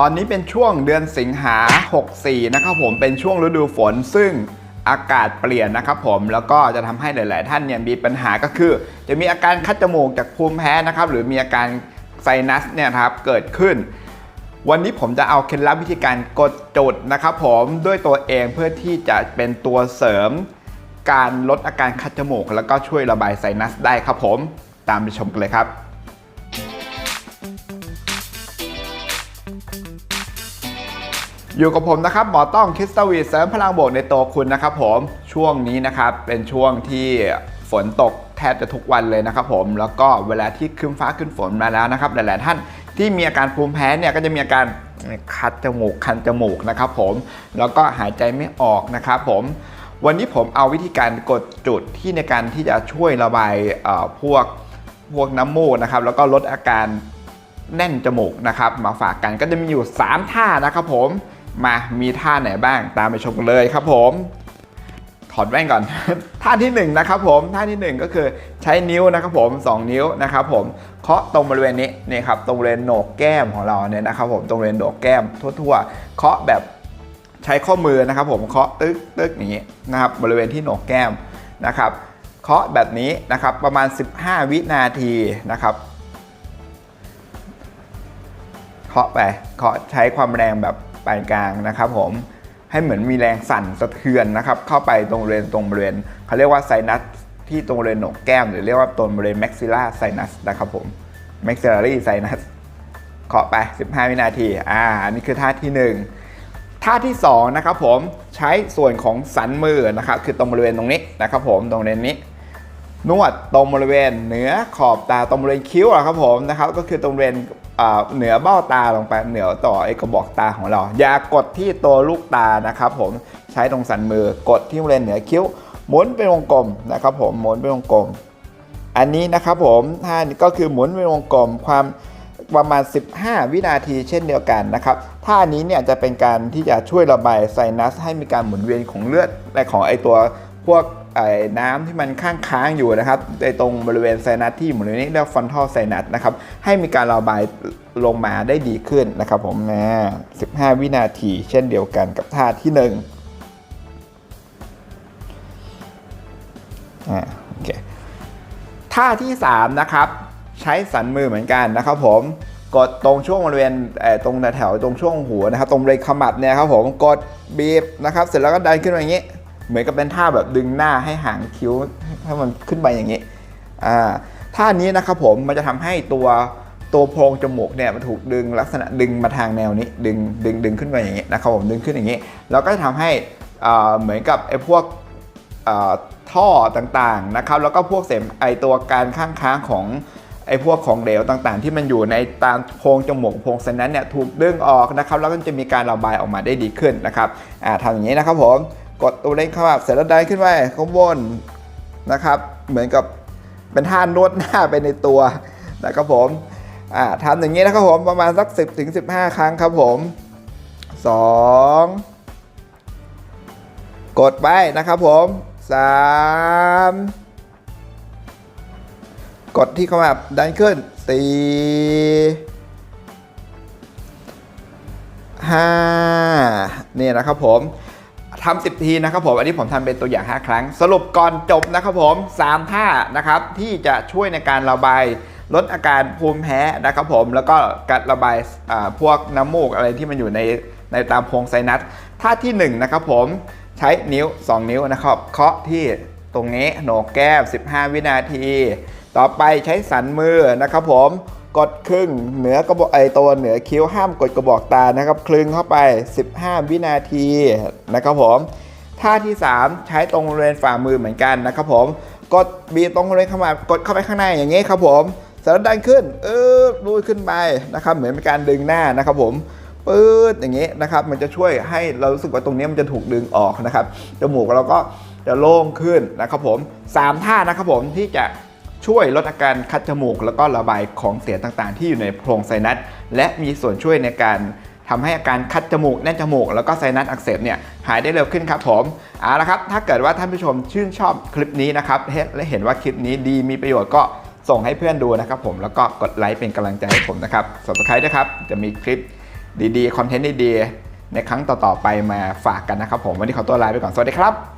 ตอนนี้เป็นช่วงเดือนสิงหา 64 นะครับผมเป็นช่วงฤดูฝนซึ่งอากาศเปลี่ยนนะครับผมแล้วก็จะทำให้หลาย ๆ ท่านเนี่ยมีปัญหาก็คือ จะมีอาการคัดจมูกจากภูมิแพ้นะครับหรือมีอาการไซนัสเนี่ยครับเกิดขึ้น วันนี้ผมจะเอาเคล็ดลับวิธีการกดจุดนะครับผมด้วยตัวเองเพื่อที่จะเป็นตัวเสริม การลดอาการคัดจมูก แล้วก็ช่วยระบายไซนัสได้ครับผม ตามไปชมกันเลยครับ อยู่กับผมนะครับหมอต้องคริสตาวีเสริมพลังบวกในตัวคุณนะครับผมช่วงนี้นะครับเป็นช่วงที่ฝนตกแทบจะทุกวันเลยนะครับผมแล้วก็เวลาที่ขึ้นฟ้าขึ้นฝนมาแล้วนะครับหลายๆท่านที่มีอาการภูมิแพ้เนี่ยก็จะมีอาการคัดจมูกคันจมูกนะครับผมแล้วก็หายใจไม่ออกนะครับผมวันนี้ผมเอาวิธีการกดจุดที่ในการที่จะช่วยระบายพวกพวกน้ำมูกนะครับแล้วก็ลดอาการ แน่นจมูกนะครับ มาฝากกันก็จะมีอยู่ 3 ท่านะครับผมมามีท่าไหนบ้างตามไปชมกันเลยครับผมถอดแว่นก่อน ท่าที่1นงนะครับผมท่าที่ 1 ก็คือใช้นิ้วนะครับผม 2 นิ้วนะครับผมเคาะตรงบริเวณนี้นี่ครับตรงบริเวณโหนกแก้มของเราเนี่ยนะครับผมตรงบริเวณโหนกแก้มทั่วๆเคาะแบบใช้ข้อมือนะครับผมเคาะตึ๊กตึ๊กอย่างนี้นะครับบริเวณที่โหนกแก้มนะครับเคาะแบบนี้นะครับประมาณ 15 วินาทีนะครับาะไปเคาะใช้ความแรงแบบปานกลางนะครับผมให้เหมือนมีแรงสั่นสะเทือนนะครับ เข้าไปตรงบริเวณตรงบริเวณเขาเรียกว่าไซนัสที่ตรงบริเวณโหนกแก้ม หรือเรียกว่าตรงบริเวณแม็กซิล a าไซนัสนะครับผมแม็กซิลารีไซนัสเคาะไป 15 วินาที อ่าอันนี้คือท่าที่ 1 ท่าที่ 2 นะครับผมใช้ส่วนของสันมือนะครับ คือตรงบริเวณตรงนี้นะครับผมตรงบริเวณนี้ นวดตรงบริเวณเหนือขอบตาตรงบริเวณคิ้วอะครับผมนะครับ ก็คือตรงบริเวณ เหนือเบ้าตาลงไปเหนือต่อไอ้กระบอกตาของเรา อย่ากดที่ตัวลูกตานะครับผมใช้ตรงสันมือกดที่บริเวณเหนือคิ้วหมุนเป็นวงกลมนะครับผมหมุนเป็นวงกลม อันนี้นะครับผมท่านี้ก็คือหมุนเป็นวงกลมความประมาณ 15 วินาทีเช่นเดียวกันนะครับท่านี้เนี่ยจะเป็นการที่จะช่วยระบายไซนัสให้มีการหมุนเวียนของเลือดและของไอตัวพวก น้ำที่มันข้างค้างอยู่นะครับในตรงบริเวณไซนัสที่หมุนเวียนนี้เรียกฟอนทัลไซนัสนะครับให้มีการระบายลงมาได้ดีขึ้นนะครับผมนะ15 วินาทีเช่นเดียวกันกับท่าที่หนึ่งอ่าโอเคท่าที่ 3 นะครับ ใช้สันมือเหมือนกันนะครับผมกดตรงช่วงบริเวณเอ่อตรงแถวตรงช่วงหัวนะครับ ตรงบริเวณขมับเนี่ยครับผมกดบีบนะครับ เสร็จแล้วก็ดันขึ้นมาอย่างนี้ เหมือนกับเป็นท่าแบบดึงหน้าให้หางคิ้วให้มันขึ้นไปอย่างนี้อ่าท่านี้นะครับผมมันจะทำให้ตัวตัวโพรงจมูกเนี่ยมันถูกดึงลักษณะดึงมาทางแนวนี้ดึงดึงดึงขึ้นไปอย่างนี้นะครับผมดึงขึ้นอย่างนี้แล้วก็จะทำให้เหมือนกับไอ้พวกท่อต่างๆนะครับแล้วก็พวกเสมไอตัวการข้างค้างของไอ้พวกของเหลวต่างๆ ที่มันอยู่ในตามโพรงจมูกโพรงเซนนั้นเนี่ยถูกดึงออกนะครับแล้วก็จะมีการระบายออกมาได้ดีขึ้นนะครับอ่าทำอย่างนี้นะครับผม กดตัวเล่นเข้ามาเสร็จแล้วดันขึ้นไปข้างบนนะครับ เหมือนกับเป็นท่านวดหน้าไปในตัวนะครับผมทำอย่างนี้นะครับผมประมาณสัก 10ถึง15 ครั้งครับผมสองกดไปนะครับผม 3 กดที่ขมับดันขึ้น 4 5นี่นะครับผม ทำ10ทีนะครับผม อันนี้ผมทำเป็นตัวอย่าง 5 ครั้ง สรุปก่อนจบนะครับผม 3 ท่านะครับที่จะช่วยในการระบายลดอาการภูมิแพ้นะครับผมแล้วก็การระบายพวกน้ำมูกอะไรที่มันอยู่ในในตามโพรงไซนัสท่าที่1นะครับผมใช้นิ้ว 2 นิ้วนะครับเคาะที่ตรงนี้โหนกแก้ม 15 วินาที ต่อไปใช้สันมือนะครับผม กดครึ่งเหนือกระบอกไอตัวเหนือคิ้วห้ามกดกระบอกตานะครับคลึงเข้าไป 15 วินาทีนะครับผมท่าที่ 3 ใช้ตรงบริเวณฝ่ามือเหมือนกันนะครับผมกดบีตรงบริเวณข้ามากดเข้าไปข้างในอย่างนี้ครับผมเสร็จดันขึ้นเออรูดขึ้นไปนะครับเหมือนเป็นการดึงหน้านะครับผมปื๊ดอย่างนี้นะครับมันจะช่วยให้เรารู้สึกว่าตรงนี้มันจะถูกดึงออกนะครับจมูกเราก็จะโล่งขึ้นนะครับผมสามท่านะครับผมที่จะ ช่วยลดอาการคัดจมูก แล้วก็ระบายของเสียต่างๆ ที่อยู่ในโพรงไซนัส และมีส่วนช่วยในการทำให้อาการคัดจมูกแน่นจมูก แล้วก็ไซนัสอักเสบเนี่ยหายได้เร็วขึ้นครับผมเอาละครับ ถ้าเกิดว่าท่านผู้ชมชื่นชอบคลิปนี้นะครับและเห็นว่าคลิปนี้ดีมีประโยชน์ก็ส่งให้เพื่อนดูนะครับผมแล้วก็กดไลค์เป็นกำลังใจให้ผมนะครับ subscribe ด้วยครับ จะมีคลิปดีๆคอนเทนต์ดีๆในครั้งต่อๆไปมาฝากกันนะครับผมวันนี้ขอตัวลาไปก่อนสวัสดีครับ